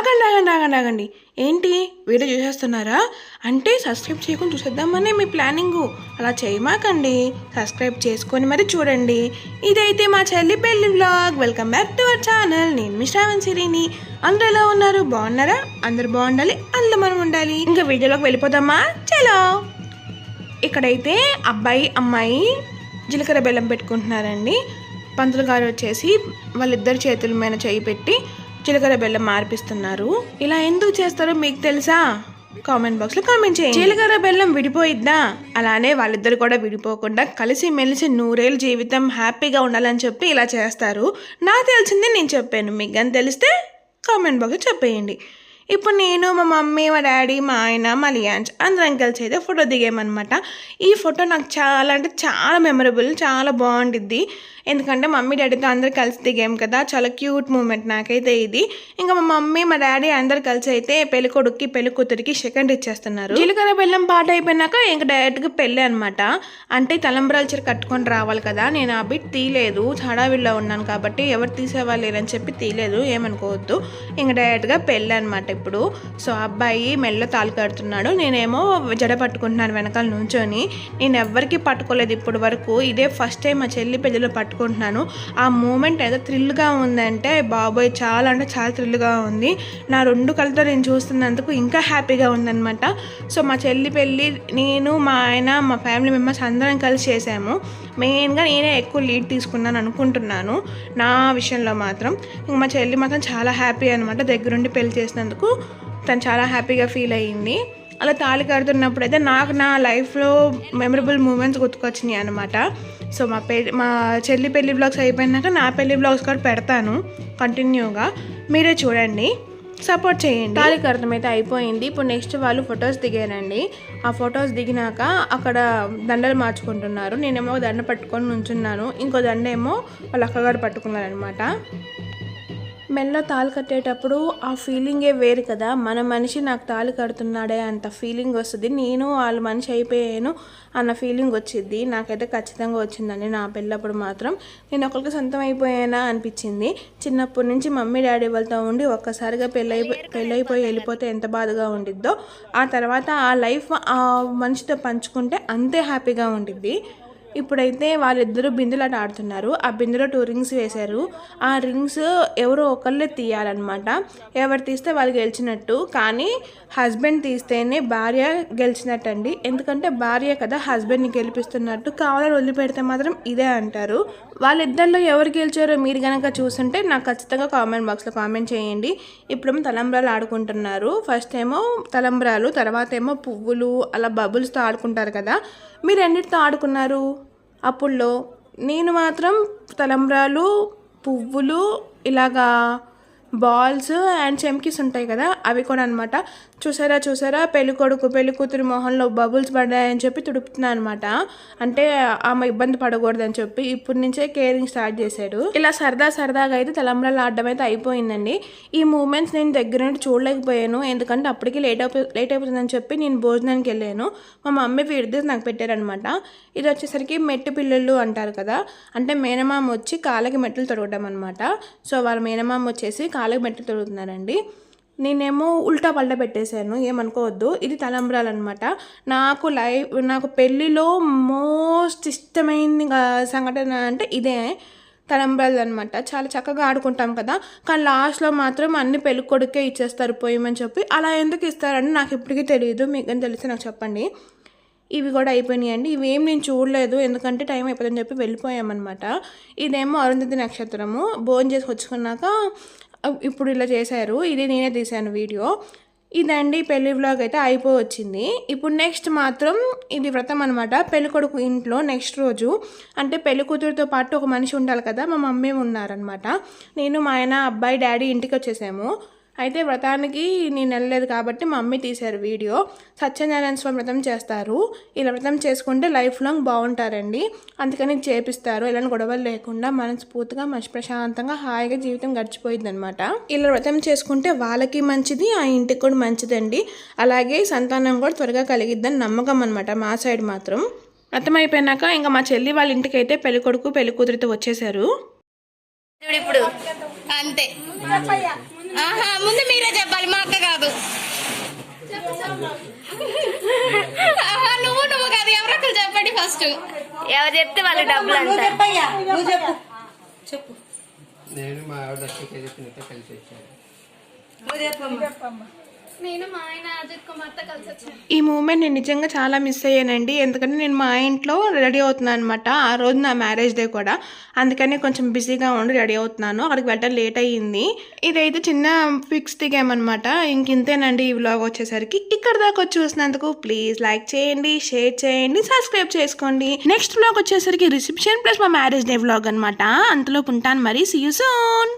ఆగండి ఆగండి ఆగండి ఆగండి. ఏంటి? వీడియో చూసేస్తున్నారా? అంటే సబ్స్క్రైబ్ చేయకుండా చూసేద్దామని మీ ప్లానింగ్ అలా చేయమాకండి. సబ్స్క్రైబ్ చేసుకొని మరి చూడండి. ఇదైతే మా చెల్లి పెళ్ళి blog welcome back to our channel నేను మీ శ్రావణ్ సిరిని. అందరూ ఎలా ఉన్నారు? బాగున్నారా? అందరు బాగుండాలి. అందులో మనం ఉండాలి. ఇంకా వీడియోలోకి వెళ్ళిపోదామా? చలో. ఇక్కడైతే అబ్బాయి అమ్మాయి జీలకర్ర బెల్లం పెట్టుకుంటున్నారండి. పంతులు గారు వచ్చేసి వాళ్ళిద్దరు చేతుల మీద చేయి పెట్టి జీలకర్ర బెల్లం మార్పిస్తున్నారు ఇలా ఎందుకు చేస్తారో మీకు తెలుసా? కామెంట్ బాక్స్లో కామెంట్ చేయండి. జీలకర్ర బెల్లం విడిపోయిద్దా? అలానే వాళ్ళిద్దరు కూడా విడిపోకుండా కలిసి మెలిసి నూరేళ్ళ జీవితం హ్యాపీగా ఉండాలని చెప్పి ఇలా చేస్తారు. నాకు తెలిసిందే నేను చెప్పాను. మీకు కానీ తెలిస్తే కామెంట్ బాక్స్ చెప్పేయండి. ఇప్పుడు నేను మా మమ్మీ మా డాడీ మా ఆయన మా లియాన్స్ అందరం కలిసి అయితే ఫోటో దిగామన్నమాట. ఈ ఫోటో నాకు చాలా అంటే చాలా మెమరబుల్ చాలా బాగుండిద్ది. ఎందుకంటే మమ్మీ డాడీతో అందరు కలిసి దిగాం కదా. చాలా క్యూట్ మూమెంట్ నాకైతే ఇది. ఇంకా మా మమ్మీ మా డాడీ అందరు కలిసి అయితే పెళ్ళికొడుక్కి పెళ్ళి కూతురికి సెకండ్ ఇచ్చేస్తున్నారు. జీలకర్ర బెల్లం పాట అయిపోయినాక ఇంకా డైరెక్ట్గా పెళ్ళి అనమాట అంటే తలంబ్రాల చీర కట్టుకొని రావాలి కదా. నేను ఆ బిట్ తీయలేదు. హడావిడిలో ఉన్నాను కాబట్టి ఎవరు తీసేవాళ్ళు లేరని చెప్పి తీయలేదు. ఏమనుకోవద్దు. ఇంకా డైరెక్ట్గా పెళ్ళి అనమాట ఇప్పుడు సో అబ్బాయి మెల్ల తాలు కడుతున్నాడు. నేనేమో జడ పట్టుకుంటున్నాను వెనకాల నుంచొని. నేను ఎవ్వరికి పట్టుకోలేదు ఇప్పుడు వరకు. ఇదే ఫస్ట్ టైం మా చెల్లి పెళ్ళిలో పట్టుకుంటున్నాను. ఆ మూమెంట్ ఏదో థ్రిల్గా ఉందంటే బాబోయ్ చాలా అంటే చాలా థ్రిల్గా ఉంది. నా రెండు కళ్ళతో నేను చూస్తున్నందుకు ఇంకా హ్యాపీగా ఉందన్నమాట. సో మా చెల్లి పెళ్ళి నేను మా ఆయన మా ఫ్యామిలీ మెంబర్స్ అందరం కలిసి చేసాము. మెయిన్గా నేనే ఎక్కువ లీడ్ తీసుకున్నాను అనుకుంటున్నాను. నా విషయంలో మాత్రం. ఇంక మా చెల్లి మాత్రం చాలా హ్యాపీ అనమాట దగ్గరుండి పెళ్ళి చేసినందుకు. తను చాలా హ్యాపీగా ఫీల్ అయ్యింది. అలా తాళి కడుతున్నప్పుడు అయితే నాకు నా లైఫ్లో మెమరబుల్ మూమెంట్స్ గుర్తుకొచ్చినాయి అనమాట సో మా పెళ్ళి మా చెల్లి పెళ్ళి బ్లాగ్స్ అయిపోయినాక నా పెళ్ళి బ్లాగ్స్ కూడా పెడతాను కంటిన్యూగా. మీరే చూడండి. సపోర్ట్ చేయండి. తాళి కడతం అయితే అయిపోయింది. ఇప్పుడు నెక్స్ట్ వాళ్ళు ఫొటోస్ దిగారండి. ఆ ఫొటోస్ దిగినాక అక్కడ దండలు మార్చుకుంటున్నారు. నేనేమో దండ పట్టుకొని నుంచున్నాను. ఇంకో దండ ఏమో వాళ్ళ అక్కగారు పట్టుకున్నారనమాట మెల్లో తాలు కట్టేటప్పుడు ఆ ఫీలింగే వేరు కదా. మన మనిషి నాకు తాళి కడుతున్నాడే అంత ఫీలింగ్ వస్తుంది. నేను వాళ్ళ మనిషి అయిపోయాను అన్న ఫీలింగ్ వచ్చింది నాకైతే ఖచ్చితంగా వచ్చిందండి నా పెళ్ళప్పుడు మాత్రం. నేను ఒకరికి సొంతం అయిపోయానా అనిపించింది. చిన్నప్పటి నుంచి మమ్మీ డాడీ వాళ్ళతో ఉండి ఒక్కసారిగా పెళ్ళై పెళ్ళైపోయి వెళ్ళిపోతే ఎంత బాధగా ఉండిద్దో ఆ తర్వాత ఆ లైఫ్ ఆ మనిషితో పంచుకుంటే అంతే హ్యాపీగా ఉండిద్ది. ఇప్పుడైతే వాళ్ళిద్దరూ బిందులాట ఆడుతున్నారు. ఆ బిందులో టూ రింగ్స్ వేశారు. ఆ రింగ్స్ ఎవరో ఒకళ్ళే తీయాలన్నమాట. ఎవరు తీస్తే వాళ్ళు గెలిచినట్టు. కానీ హస్బెండ్ తీస్తేనే భార్య గెలిచినట్టు అండి ఎందుకంటే భార్య కదా హస్బెండ్ని గెలిపిస్తున్నట్టు. కావాలని వదిలిపెడితే మాత్రం ఇదే అంటారు. వాళ్ళిద్దరిలో ఎవరు గెలిచారో మీరు కనుక చూస్తుంటే నాకు ఖచ్చితంగా కామెంట్ బాక్స్లో కామెంట్ చేయండి. ఇప్పుడేమో తలంబ్రాలు ఆడుకుంటున్నారు. ఫస్ట్ ఏమో తలంబ్రాలు తర్వాత ఏమో పువ్వులు అలా బబుల్స్తో ఆడుకుంటారు కదా. మీరు ఎన్నిటితో ఆడుకున్నారు? అప్పుల్లో నేను మాత్రం తలంబ్రాలు పువ్వులు ఇలాగా బాల్స్ అండ్ చెమ్కీస్ ఉంటాయి కదా అవి కూడా అనమాట చూసారా చూసారా? పెళ్ళి కొడుకు పెళ్ళి కూతురు మొహంలో బబుల్స్ పడ్డాయని చెప్పి తుడుపుతున్నా అనమాట అంటే ఆమె ఇబ్బంది పడకూడదని చెప్పి ఇప్పటి నుంచే కేరింగ్ స్టార్ట్ చేశాడు. ఇలా సరదా సరదాగా అయితే తలంబ్రాలు ఆడడం అయితే అయిపోయిందండి. ఈ మూమెంట్స్ నేను దగ్గర నుండి చూడలేకపోయాను. ఎందుకంటే అప్పటికి లేట్ అయిపో లేట్ అయిపోతుందని చెప్పి నేను భోజనానికి వెళ్ళాను. మా మమ్మీ వీడియోస్ నాకు పెట్టారనమాట ఇది వచ్చేసరికి మెట్టు పిల్లలు అంటారు కదా అంటే మేనమామ వచ్చి కాళ్ళకి మెట్లు తొడగడం అనమాట సో వాళ్ళ మేనమామ వచ్చేసి కాళ్ళకి మెట్టలు తొడుగుతున్నారండి. నేనేమో ఉల్టా పల్టా పెట్టేశాను ఏమనుకోవద్దు. ఇది తలంబ్రాలు అనమాట నాకు లైఫ్ నాకు పెళ్ళిలో మోస్ట్ ఇష్టమైన సంఘటన అంటే ఇదే తలంబ్రాలు అనమాట చాలా చక్కగా ఆడుకుంటాం కదా. కానీ లాస్ట్లో మాత్రం అన్ని పెళ్ళి కొడుకే ఇచ్చేస్తారు పోయమని చెప్పి. అలా ఎందుకు ఇస్తారని నాకు ఇప్పటికీ తెలియదు మీకు తెలిస్తే నాకు చెప్పండి. ఇవి కూడా అయిపోయినాయండి. ఇవి ఏం నేను చూడలేదు. ఎందుకంటే టైం అయిపోతుందని చెప్పి వెళ్ళిపోయామన్నమాట. ఇదేమో అరుంధతి నక్షత్రము. భోజనం చేసి వచ్చుకున్నాక ఇప్పుడు ఇలా చేశారు. ఇది నేనే తీశాను వీడియో. ఇదండి పెళ్ళి వ్లాగ్ అయితే అయిపోయి వచ్చింది ఇప్పుడు నెక్స్ట్ మాత్రం ఇది వ్రతం అనమాట పెళ్ళికొడుకు ఇంట్లో నెక్స్ట్ రోజు అంటే పెళ్ళి కూతురుతో పాటు ఒక మనిషి ఉండాలి కదా మా మమ్మీ ఉన్నారనమాట నేను మా ఆయన అబ్బాయి డాడీ ఇంటికి వచ్చేసాము. అయితే వ్రతానికి నేను వెళ్ళలేదు కాబట్టి మా మమ్మీ తీశారు వీడియో. సత్యనారాయణ స్వామి వ్రతం చేస్తారు. ఇలా వ్రతం చేసుకుంటే లైఫ్ లాంగ్ బాగుంటారండి. అందుకని చేపిస్తారు. ఇలాంటి గొడవలు లేకుండా మనస్ఫూర్తిగా మంచి ప్రశాంతంగా హాయిగా జీవితం గడిచిపోయింది అనమాట ఇలా వ్రతం చేసుకుంటే వాళ్ళకి మంచిది ఆ ఇంటికి కూడా మంచిదండి. అలాగే సంతానం కూడా త్వరగా కలిగిద్దని నమ్మకం అనమాట మా సైడ్ మాత్రం. వ్రతం అయిపోయినాక ఇంకా మా చెల్లి వాళ్ళ ఇంటికి అయితే పెళ్ళి కొడుకు పెళ్ళి కూతురితో వచ్చేసారు ఇప్పుడు అంతే. ఆహా ముందు మీరే చెప్పాలి మా అక్క కాదు. ఆహా, నువ్వు నువ్వు కాదు ఎవరొకరు చెప్పండి ఫస్ట్. ఎవరు చెప్తే వాళ్ళు డబ్బులు అంటారు. నేను మా ఆవిడ కలిసి వచ్చాను. నేను మా ఆయన అజిత్ కుమార్తో కలిసి వచ్చాను. ఈ మూమెంట్ నేను నిజంగా చాలా మిస్ అయ్యానండి. ఎందుకంటే నేను మా ఇంట్లో రెడీ అవుతున్నాను అనమాట ఆ రోజు నా మ్యారేజ్ డే కూడా. అందుకని కొంచెం బిజీగా ఉండి రెడీ అవుతున్నాను. అక్కడికి వెళ్ళడం లేట్ అయ్యింది. ఇదైతే చిన్న ఫిక్స్ దిగామన్నమాట ఇంకింతేనండి ఈ వ్లాగ్ వచ్చేసరికి. ఇక్కడ దాకా వచ్చి చూసినందుకు ప్లీజ్ లైక్ చేయండి షేర్ చేయండి సబ్స్క్రైబ్ చేసుకోండి. నెక్స్ట్ వ్లాగ్ వచ్చేసరికి రిసెప్షన్ ప్లస్ మా మ్యారేజ్ డే వ్లాగ్ అనమాట అంతలోపు ఉంటాను మరి. See you soon